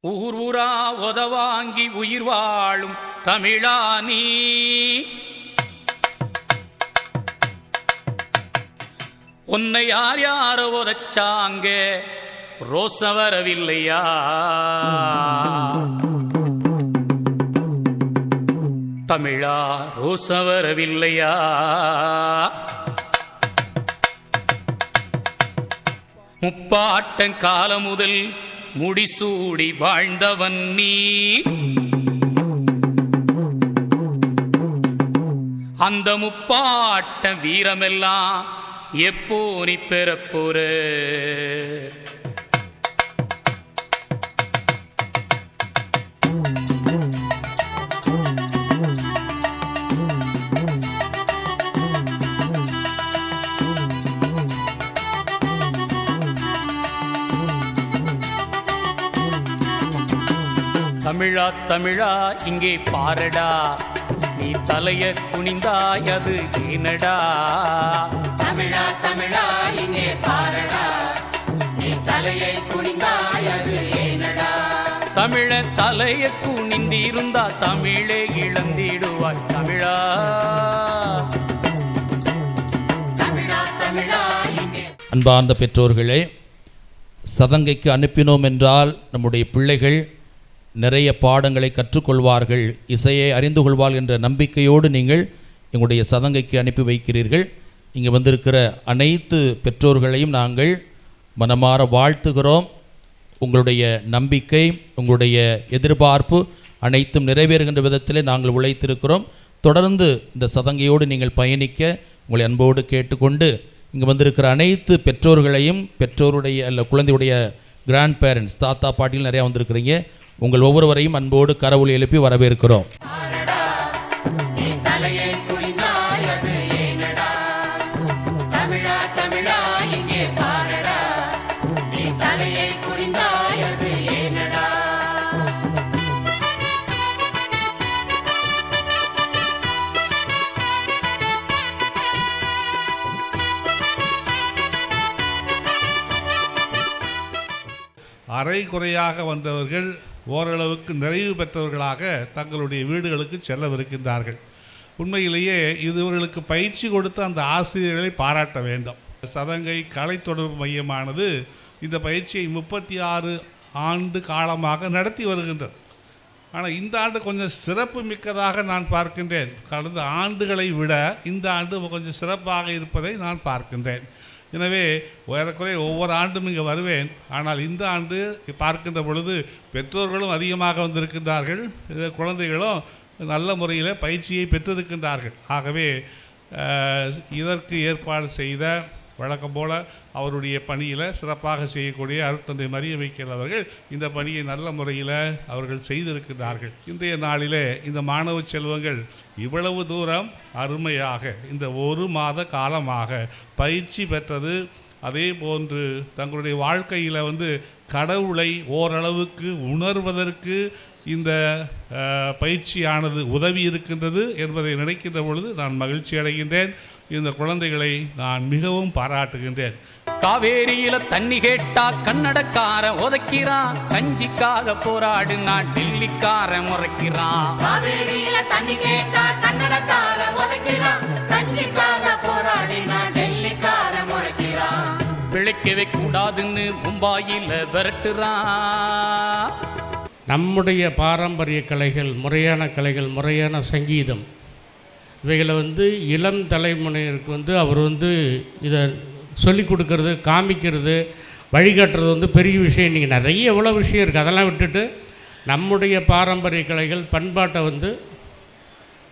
ஊர் ஊரா உதவாங்கி உயிர் வாழும் தமிழா நீ. உன்னை யார் யாரோ உதச்சாங்க? ரோச வரவில்லையா? தமிழா ரோச வரவில்லையா? முப்பாட்டன் காலம் முதல் முடிசூடி வாழ்ந்தவன் நீ. அந்த முப்பாட்ட வீரமெல்லாம் எப்போ நீ பெறப்போற? தமிழா தமிழா இங்கே பாரடா. நீ தலைய குனிந்தாய் அது ஏனடா தமிழா தமிழா இங்கே பாரடா. நீ தலையை குனிந்தாய் அது ஏனடா தமிழ தலைய குனிந்திருந்தா தமிழே இழந்திடுவாய் தமிழா. அன்பார்ந்த பெற்றோர்களே சதங்கைக்கு அனுப்பினோம் என்றால் நம்முடைய பிள்ளைகள் நிறைய பாடங்களை கற்றுக்கொள்வார்கள். இசையை அறிந்து கொள்வாள் என்ற நம்பிக்கையோடு நீங்கள் எங்களுடைய சதங்கைக்கு அனுப்பி வைக்கிறீர்கள். இங்கே வந்திருக்கிற அனைத்து பெற்றோர்களையும் நாங்கள் மனமாற வாழ்த்துகிறோம். உங்களுடைய நம்பிக்கை உங்களுடைய எதிர்பார்ப்பு அனைத்தும் நிறைவேறுகின்ற விதத்திலே நாங்கள் உழைத்திருக்கிறோம். தொடர்ந்து இந்த சதங்கையோடு நீங்கள் பயணிக்க உங்களை அன்போடு கேட்டுக்கொண்டு இங்கே வந்திருக்கிற அனைத்து பெற்றோர்களையும் பெற்றோருடைய அல்ல குழந்தையுடைய கிராண்ட் பேரண்ட்ஸ் தாத்தா பாட்டிகள் நிறையா வந்திருக்கிறீங்க. உங்கள் ஒவ்வொருவரையும் அன்போடு கரவுள் எழுப்பி வரவேற்கிறோம். அரை குறையாக வந்தவர்கள் ஓரளவுக்கு நிறைவு பெற்றவர்களாக தங்களுடைய வீடுகளுக்கு செல்லவிருக்கின்றார்கள். உண்மையிலேயே இதுவர்களுக்கு பயிற்சி கொடுத்து அந்த ஆசிரியர்களை பாராட்ட வேண்டும். சதங்கை கலை தொடர்பு மையமானது இந்த பயிற்சியை முப்பத்தி ஆறு ஆண்டு காலமாக நடத்தி வருகின்றது. ஆனால் இந்த ஆண்டு கொஞ்சம் சிறப்பு மிக்கதாக நான் பார்க்கின்றேன். கடந்த ஆண்டுகளை விட இந்த ஆண்டு கொஞ்சம் சிறப்பாக இருப்பதை நான் பார்க்கின்றேன். எனவே ஏறக்குறைய ஒவ்வொரு ஆண்டும் இங்கே வருவேன். ஆனால் இந்த ஆண்டு பார்க்கின்ற பொழுது பெற்றோர்களும் அதிகமாக வந்திருக்கின்றார்கள். குழந்தைகளும் நல்ல முறையில் பயிற்சியை பெற்றிருக்கின்றார்கள். ஆகவே இதற்கு ஏற்பாடு செய்த வழக்கம் போல அவருடைய பணியில் சிறப்பாக செய்யக்கூடிய அருத்தந்தை மரிய வைக்கல் அவர்கள் இந்த பணியை நல்ல முறையில் அவர்கள் செய்திருக்கிறார்கள் இன்றைய நாளிலே இந்த மாணவ செல்வங்கள் இவ்வளவு தூரம் அருமையாக இந்த ஒரு மாத காலமாக பயிற்சி பெற்றது. அதே போன்று தங்களுடைய வாழ்க்கையில் வந்து கடவுளை ஓரளவுக்கு உணர்வதற்கு இந்த பயிற்சியானது உதவி இருக்கின்றது என்பதை நினைக்கின்ற பொழுது நான் மகிழ்ச்சி அடைகின்றேன். இந்த குழந்தைகளை நான் மிகவும் பாராட்டுகின்றேன். காவேரியில தண்ணி கேட்டா கன்னடக்காரன் உதைக்கிறான். கஞ்சிக்காக போராடு நான் டெல்லிக்காரன் முறைக்கிறான். காவேரியில தண்ணி கேட்டா கன்னடக்கார உதைக்கிறான். கஞ்சிக்காக போராடினா டெல்லிக்கார முறைக்கிறான். பிழைக்கவே கூடாதுன்னு மும்பாயில விரட்டுறான். நம்முடைய பாரம்பரிய கலைகள் முறையான கலைகள் முறையான சங்கீதம் இவைகளை வந்து இளம் தலைமுறையினருக்கு வந்து அவர் வந்து இதை சொல்லிக் கொடுக்கறது காமிக்கிறது வழிகாட்டுறது வந்து பெரிய விஷயம். இன்றைக்கி நிறைய எவ்வளோ விஷயம் இருக்குது அதெல்லாம் விட்டுட்டு நம்முடைய பாரம்பரிய கலைகள் பண்பாட்டை வந்து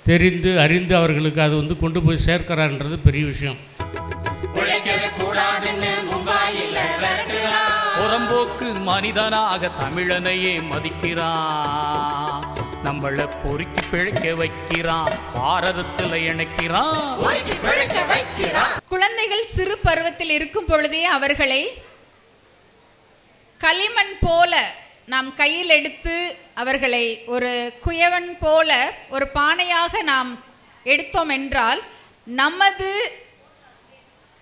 தெரிந்து அறிந்து அவர்களுக்கு அது வந்து கொண்டு போய் சேர்க்கிறான்றது பெரிய விஷயம். புறம்போக்கு மனிதனாக தமிழனையே மதிக்கிறான். நம்மள பொறுக்கி பிழைக்க வைக்கிறான். பாரதத்துல இணைக்கிறான். குழந்தைகள் சிறு பருவத்தில் இருக்கும் பொழுதே அவர்களை களிமண் போல நாம் கையில் எடுத்து அவர்களை ஒரு குயவன் போல ஒரு பானையாக நாம் எடுத்தோம் என்றால் நமது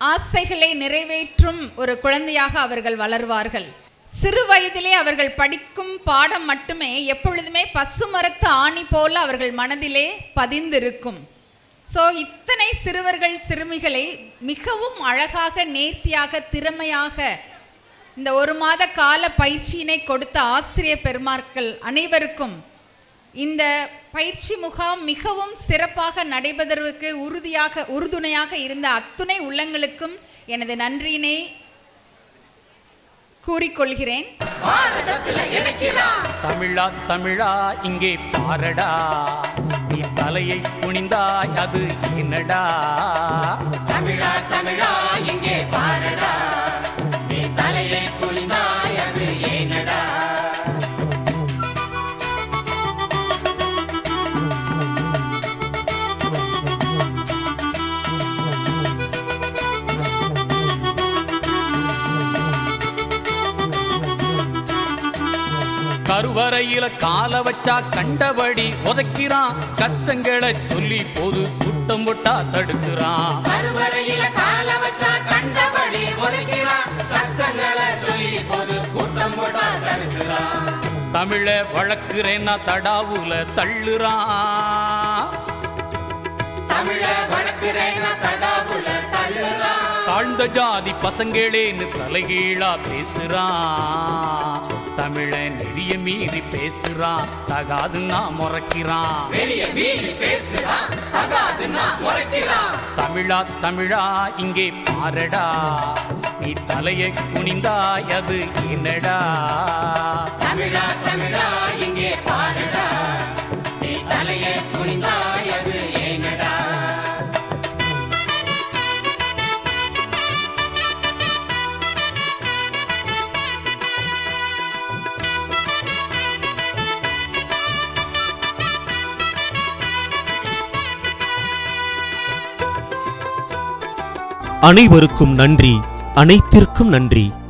ஆசைகளை நிறைவேற்றும் ஒரு குழந்தையாக அவர்கள் வளர்வார்கள். சிறு வயதிலே அவர்கள் படிக்கும் பாடம் மட்டுமே எப்பொழுதுமே பசுமரத்து ஆணி போல அவர்கள் மனதிலே பதிந்திருக்கும். ஸோ இத்தனை சிறுவர்கள் சிறுமிகளை மிகவும் அழகாக நேர்த்தியாக திறமையாக இந்த ஒரு மாத கால பயிற்சியினை கொடுத்த ஆசிரிய பெருமார்கள் அனைவருக்கும் இந்த பயிற்சி முகாம் மிகவும் சிறப்பாக நடைபெறுவதற்கு உறுதியாக உறுதுணையாக இருந்த அத்துணை உள்ளங்களுக்கும் எனது நன்றியினை கூறிக்கொள்கிறேன். தமிழா தமிழா இங்கே பாரடா. நீ தலையை குனிந்தாய் அது என்னடா? கருவறையில கால வச்சா கண்டபடி உதைக்கிறான். கஷ்டங்களை சொல்லி போது கூட்டம் போட்டா தடுக்கிறான். கருவறையில கால வச்சா கண்டபடி உதைக்கிறான். கஷ்டங்களை சொல்லி போது கூட்டம் போட்டா தடுக்கிறான். தமிழ வளர்க்கிறேன்னா தடாவுல தள்ளுறான். தமிழ வளர்க்கிறேன்னா தடாவுல தள்ளுறான். தாழ்ந்த ஜாதி பசங்களேன்னு தலைகீழா பேசுறான். தமிழ நெறிய மீறி பேசுறான். பேசுறான். தகாதுன்னா முறைக்கிறான். தமிழா தமிழா இங்கே பாரடா. நீ தலையை குனிந்தாய் அது என்னடா? தமிழா தமிழா இங்கே அனைவருக்கும் நன்றி அனைத்திற்கும் நன்றி.